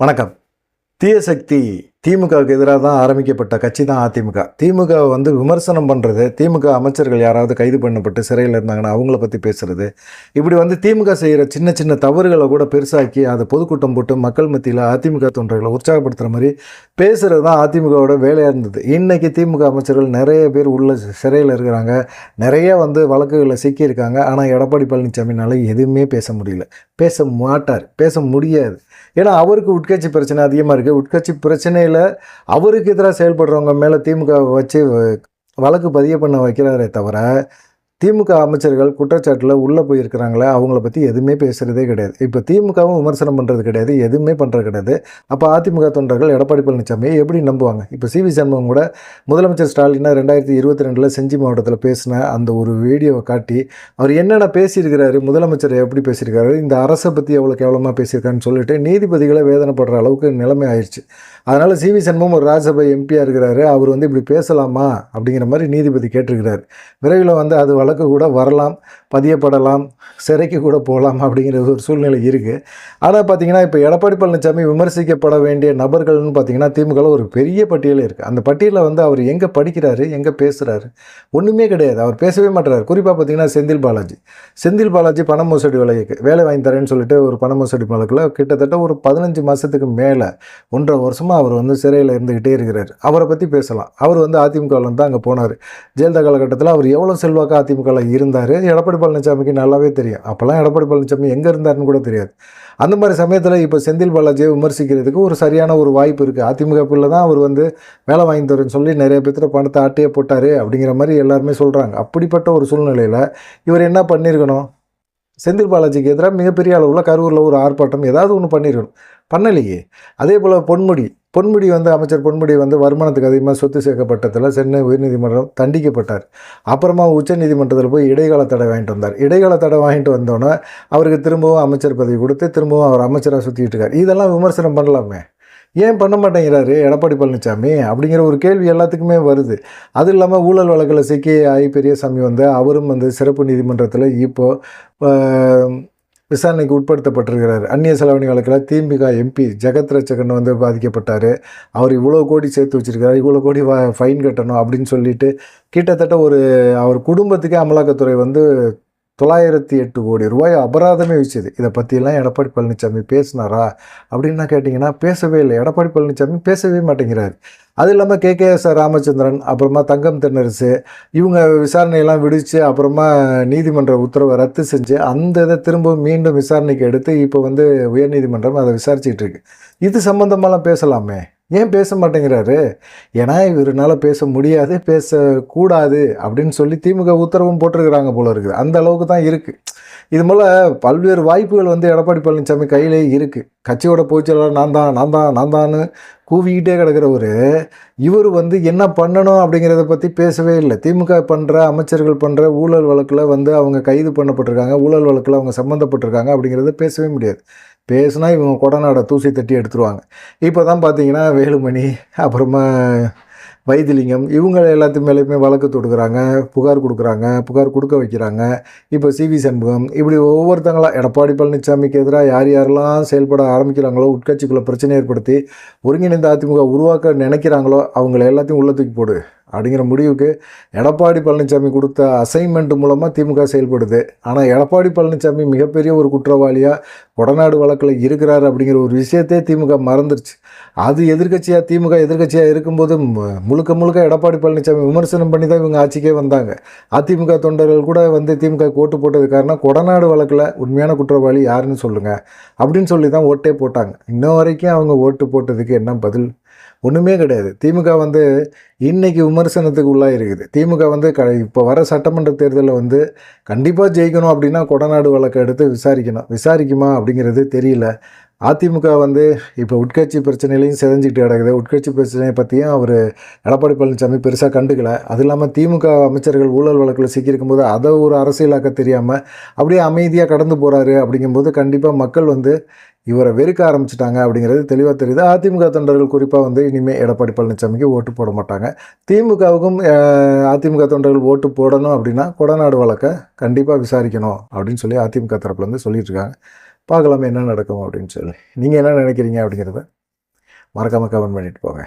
வணக்கம். தீயசக்தி திமுகவுக்கு எதிராக தான் ஆரம்பிக்கப்பட்ட கட்சி தான் அதிமுக. திமுக வந்து விமர்சனம் பண்ணுறது திமுக அமைச்சர்கள் யாராவது கைது பண்ணப்பட்டு சிறையில் இருந்தாங்கன்னா அவங்கள பற்றி பேசுகிறது இப்படி வந்து திமுக செய்கிற சின்ன சின்ன தவறுகளை கூட பெருசாக்கி அதை பொதுக்கூட்டம் போட்டு மக்கள் மத்தியில் அதிமுக தொண்டர்களை உற்சாகப்படுத்துகிற மாதிரி பேசுகிறது தான் அதிமுகவோட வேலையாக இருந்தது. இன்றைக்கி திமுக அமைச்சர்கள் நிறைய பேர் உள்ள சிறையில் இருக்கிறாங்க. நிறைய வந்து வழக்குகளில் சிக்கியிருக்காங்க. ஆனால் எடப்பாடி பழனிசாமினால எதுவுமே பேச முடியல. பேச மாட்டார். பேச முடியாது. ஏன்னா அவருக்கு உட்கட்சி பிரச்சனை அதிகமாக இருக்குது உட்கட்சி பிரச்சனை பிரச்சனையில் அவருக்கு எதிராக செயல்படுறவங்க மேலே திமுக வச்சு வழக்கு பதிய பண்ண வைக்கிறாரே தவிர திமுக அமைச்சர்கள் குற்றச்சாட்டில் உள்ளே போயிருக்கிறாங்களே அவங்கள பற்றி எதுவுமே பேசுகிறதே கிடையாது. இப்போ திமுகவும் விமர்சனம் பண்ணுறது கிடையாது எதுவுமே பண்ணுறது கிடையாது. அப்போ அதிமுக தொண்டர்கள் எடப்பாடி பழனிசாமியை எப்படி நம்புவாங்க? இப்போ சி. வி. சண்முகம் கூட முதலமைச்சர் ஸ்டாலினா ரெண்டாயிரத்தி இருபத்தி ரெண்டில் செஞ்சி மாவட்டத்தில் பேசின அந்த ஒரு வீடியோவை காட்டி அவர் என்னென்ன பேசியிருக்கிறாரு முதலமைச்சர் எப்படி பேசியிருக்காரு இந்த அரசை பற்றி எவ்வளோ கேவலமாக பேசியிருக்காருன்னு சொல்லிட்டு நீதிபதிகளை வேதனைப்படுற அளவுக்கு நிலைமை ஆயிடுச்சு. அதனால் சி. வி. சண்முகம் ஒரு ராஜ்யசபை எம்பியாக இருக்கிறாரு அவர் வந்து இப்படி பேசலாமா அப்படிங்கிற மாதிரி நீதிபதி கேட்டிருக்கிறார். விரைவில் வந்து அது வழக்கு கூட வரலாம் பதியப்படலாம் சிறைக்கு கூட போகலாம் அப்படிங்கிற ஒரு சூழ்நிலை இருக்குது ஆனால் பார்த்தீங்கன்னா இப்போ எடப்பாடி பழனிசாமி விமர்சிக்கப்பட வேண்டிய நபர்கள்னு பார்த்தீங்கன்னா திமுகவில் ஒரு பெரிய பட்டியலே இருக்குது அந்த பட்டியலில் வந்து அவர் எங்கே படிக்கிறாரு எங்கே பேசுகிறாரு ஒன்றுமே கிடையாது. அவர் பேசவே மாட்டுறாரு குறிப்பாக பார்த்தீங்கன்னா செந்தில் பாலாஜி. செந்தில் பாலாஜி பண மோசடி வழக்கு வேலை வாங்கி தரேன்னு சொல்லிட்டு ஒரு பண மோசடி வழக்கில் கிட்டத்தட்ட ஒரு பதினஞ்சு மாதத்துக்கு மேலே ஒன்றரை வருஷமாக அவர் வந்து சிறையில் இருந்துக்கிட்டே இருக்கிறார். அவரை பற்றி பேசலாம். அவர் வந்து அதிமுகவில் தான் அங்கே போனார். ஜெயலலிதா காலகட்டத்தில் அவர் எவ்வளோ செல்வாக்கு திமுகவில் இருந்தார். எடப்பாடி பழனிசாமிக்கு நல்லாவே தெரியும். அப்போல்லாம் எடப்பாடி பழனிசாமி எங்கே இருந்தாருன்னு கூட தெரியாது. அந்த மாதிரி சமயத்தில் இப்போ செந்தில் பாலாஜியை விமர்சிக்கிறதுக்கு ஒரு சரியான ஒரு வாய்ப்பு இருக்குது அதிமுக பிள்ளை தான் அவர் வந்து வேலை வாங்கி தரேன்னு சொல்லி நிறைய பேர்த்துல பணத்தை ஆட்டையே போட்டார் அப்படிங்கிற மாதிரி எல்லாருமே சொல்கிறாங்க அப்படிப்பட்ட ஒரு சூழ்நிலையில் இவர் என்ன பண்ணியிருக்கணும் செந்தில் பாலாஜிக்கு எதிராக மிகப்பெரிய அளவில் கரூரில் ஒரு ஆர்ப்பாட்டம் ஏதாவது ஒன்று பண்ணியிருக்கணும் பண்ணலையே. அதே போல் பொன்முடி பொன்முடி வந்து அமைச்சர் பொன்முடி வந்து வருமானத்துக்கு அதிகமாக சொத்து சேர்க்கப்பட்டதில் சென்னை உயர்நீதிமன்றம் தண்டிக்கப்பட்டார். அப்புறமா உச்சநீதிமன்றத்தில் போய் இடைக்கால தடை வாங்கிட்டு வந்தார். இடைக்கால தடை வாங்கிட்டு வந்தோன்னே அவருக்கு திரும்பவும் அமைச்சர் பதவி கொடுத்து திரும்பவும் அவர் அமைச்சராக சுற்றிட்டு இருக்கார். இதெல்லாம் விமர்சனம் பண்ணலாமே. ஏன் பண்ண மாட்டேங்கிறாரு? எடப்பாடி பழனிசாமி அப்படிங்கிற ஒரு கேள்வி எல்லாத்துக்குமே வருது. அது இல்லாமல் ஊழல் வழக்கில் சிக்கி ஐ. பெரியசாமி வந்து அவரும் வந்து சிறப்பு நீதிமன்றத்தில் இப்போது விசாரணைக்கு உட்படுத்தப்பட்டிருக்கிறார். அந்நிய செலவணி வழக்கில் திமுக எம்பி ஜெகத் ரச்சகன் வந்து பாதிக்கப்பட்டார். அவர் இவ்வளோ கோடி சேர்த்து வச்சிருக்காரு இவ்வளோ கோடி ஃபைன் கட்டணும் அப்படின்னு சொல்லிட்டு கிட்டத்தட்ட ஒரு அவர் குடும்பத்துக்கே அமலாக்கத்துறை வந்து தொள்ளாயிரத்தி எட்டு கோடி ரூபாய் அபராதமே வச்சுது இதை பற்றியெல்லாம் எடப்பாடி பழனிசாமி பேசினாரா? அப்படின்னு கேட்டிங்கன்னா பேசவே இல்லை. எடப்பாடி பழனிசாமி பேசவே மாட்டேங்கிறார். அது இல்லாமல் கே. கே. எஸ். ராமச்சந்திரன் அப்புறமா தங்கம் தென்னரசு இவங்க விசாரணையெல்லாம் விடுத்து அப்புறமா நீதிமன்ற உத்தரவை ரத்து செஞ்சு அந்த இதை திரும்பவும் மீண்டும் விசாரணைக்கு எடுத்து இப்போ வந்து உயர்நீதிமன்றம் அதை விசாரிச்சுட்டு இருக்கு. இது சம்மந்தமாலாம் பேசலாமே? ஏன் பேச மாட்டேங்கிறாரு? ஏன்னா இவருனால பேச முடியாது பேசக்கூடாது அப்படின்னு சொல்லி திமுக உத்தரவும் போட்டிருக்கிறாங்க போல இருக்குது. அந்த அளவுக்கு தான் இருக்குது இது போல் பல்வேறு வாய்ப்புகள் வந்து எடப்பாடி பழனிசாமி கையிலே இருக்குது கட்சியோட பொதுச்செயலாளர் நான் தான் நான் தான் நான் தான்னு கூவிக்கிட்டே கிடக்கிறவர் இவர் வந்து என்ன பண்ணணும் அப்படிங்கிறத பற்றி பேசவே இல்லை. திமுக பண்ணுற அமைச்சர்கள் பண்ணுற ஊழல் வழக்கில் வந்து அவங்க கைது பண்ணப்பட்டிருக்காங்க ஊழல் வழக்கில் அவங்க சம்மந்தப்பட்டிருக்காங்க அப்படிங்கிறத பேசவே முடியாது. பேசுனா இவங்க கொடநாடை தூசி தட்டி எடுத்துருவாங்க. இப்போ தான் பார்த்தீங்கன்னா வேலுமணி அப்புறமா வைத்திலிங்கம் இவங்க எல்லாத்து மேலேயுமே வழக்கு தொடுக்கிறாங்க புகார் கொடுக்குறாங்க புகார் கொடுக்க வைக்கிறாங்க. இப்போ சிவி சண்முகம் இப்படி ஒவ்வொருத்தங்களா எடப்பாடி பழனிசாமிக்கு எதிராக யார் யாரெல்லாம் செயல்பட ஆரம்பிக்கிறாங்களோ உட்கட்சிக்குள்ளே பிரச்சனை ஏற்படுத்தி ஒருங்கிணைந்த அதிமுக உருவாக்க நினைக்கிறாங்களோ அவங்கள எல்லாத்தையும் உள்ள தூக்கி போடு. அப்படிங்கிற முடிவுக்கு எடப்பாடி பழனிசாமி கொடுத்த அசைன்மெண்ட் மூலமாக திமுக செயல்படுது. ஆனால் எடப்பாடி பழனிசாமி மிகப்பெரிய ஒரு குற்றவாளியாக கொடநாடு வழக்கில் இருக்கிறார் அப்படிங்கிற ஒரு விஷயத்தே திமுக மறந்துருச்சு. அது எதிர்க்கட்சியாக திமுக எதிர்க்கட்சியாக இருக்கும்போது மு- முழுக்க முழுக்க எடப்பாடி பழனிசாமி விமர்சனம் பண்ணி தான் இவங்க ஆட்சிக்கே வந்தாங்க. அதிமுக தொண்டர்கள் கூட வந்து திமுக ஓட்டு போட்டது காரணம் கொடநாடு வழக்கில் உண்மையான குற்றவாளி யாருன்னு சொல்லுங்கள் அப்படின்னு சொல்லி தான் ஓட்டே போட்டாங்க. இன்ன வரைக்கும் அவங்க ஓட்டு போட்டதுக்கு என்ன பதில்? ஒன்றுமே கிடையாது. திமுக வந்து இன்னைக்கு விமர்சனத்துக்கு உள்ளாக இருக்குது திமுக வந்து க இப்போ வர சட்டமன்ற தேர்தலில் வந்து கண்டிப்பாக ஜெயிக்கணும் அப்படின்னா கொடநாடு வழக்கை எடுத்து விசாரிக்கணும். விசாரிக்குமா அப்படிங்கிறது தெரியல. அதிமுக வந்து இப்போ உட்கட்சி பிரச்சனையிலையும் செதஞ்சிக்கிட்டு கிடக்குது. உட்கட்சி பிரச்சனையை பற்றியும் அவர் எடப்பாடி பழனிசாமி பெருசாக கண்டுக்கல. அது இல்லாமல் திமுக அமைச்சர்கள் ஊழல் வழக்கில் சிக்கியிருக்கும்போது அதை ஒரு அரசியலாக்க தெரியாமல் அப்படியே அமைதியாக கடந்து போகிறாரு அப்படிங்கும்போது கண்டிப்பாக மக்கள் வந்து இவரை வெறுக்க ஆரம்பிச்சிட்டாங்க அப்படிங்கிறது தெளிவாக தெரியுது. அதிமுக தொண்டர்கள் குறிப்பாக வந்து இனிமேல் எடப்பாடி பழனிசாமிக்கு ஓட்டு போட மாட்டாங்க. திமுகவுக்கும் அதிமுக தொண்டர்கள் ஓட்டு போடணும் அப்படின்னா கொடநாடு வழக்கை கண்டிப்பாக விசாரிக்கணும் அப்படின்னு சொல்லி அதிமுக தரப்புலேருந்து சொல்லிட்டு இருக்காங்க. பார்க்கலாமே என்ன நடக்கும் அப்படின்னு சொல்லி. நீங்கள் என்ன நினைக்கிறீங்க அப்படிங்கிறத மறக்காமல் கமெண்ட் பண்ணிட்டு போங்க.